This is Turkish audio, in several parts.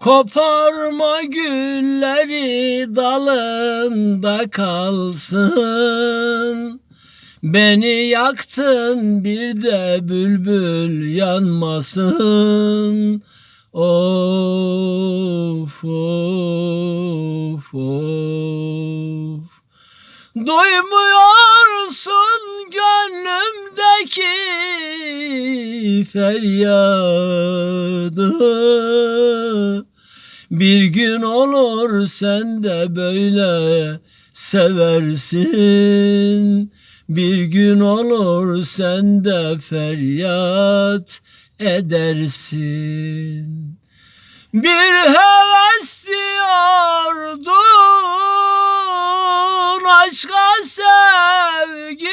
Koparma gülleri dalında kalsın. Beni yaktın bir de bülbül yanmasın. Of of of. Duymuyorsun gönlümdeki feryadı Bir gün olur sen de böyle seversin. Bir gün olur sen de feryat edersin. Bir heves diyordun aşka sevgiye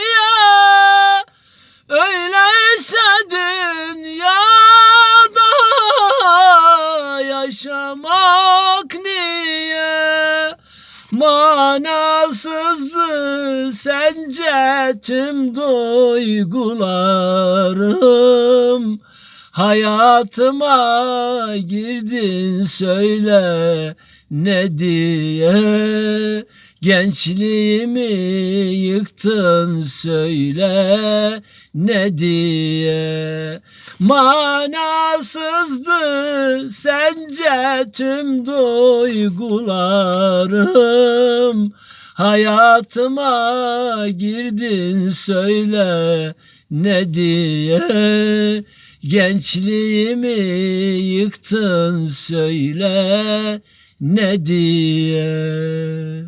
Manasızdı sence tüm duygularım? Hayatıma girdin söyle ne diye? Gençliğimi yıktın söyle ne diye? Manasızdı sence tüm duygularım Hayatıma girdin söyle ne diye. Gençliğimi yıktın söyle ne diye.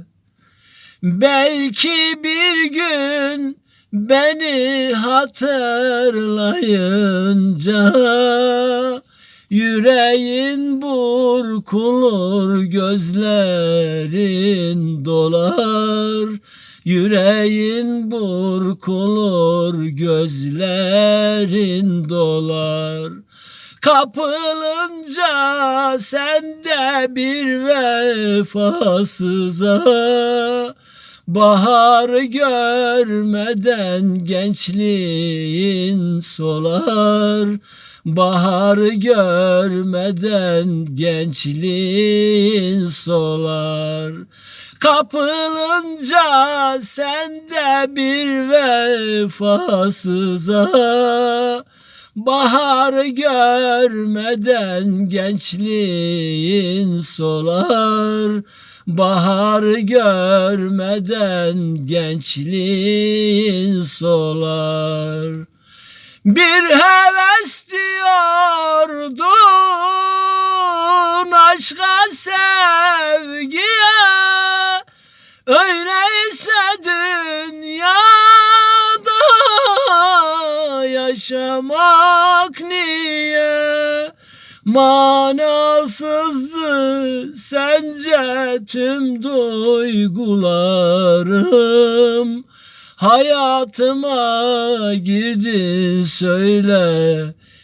Belki bir gün beni hatırlayınca Yüreğin burkulur gözlerin dolar. Yüreğin burkulur gözlerin dolar. Kapılınca sende bir vefasıza. Bahar görmeden gençliğin solar Bahar görmeden gençliğin solar. Kapılınca sende bir vefasıza. Bahar görmeden gençliğin solar. Bahar görmeden gençliğin solar. Bir heves aşka sevgiye Öyleyse dünyada yaşamak niye? Manasızdı sence tüm duygularım Hayatıma girdin söyle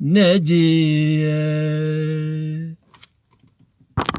ne diye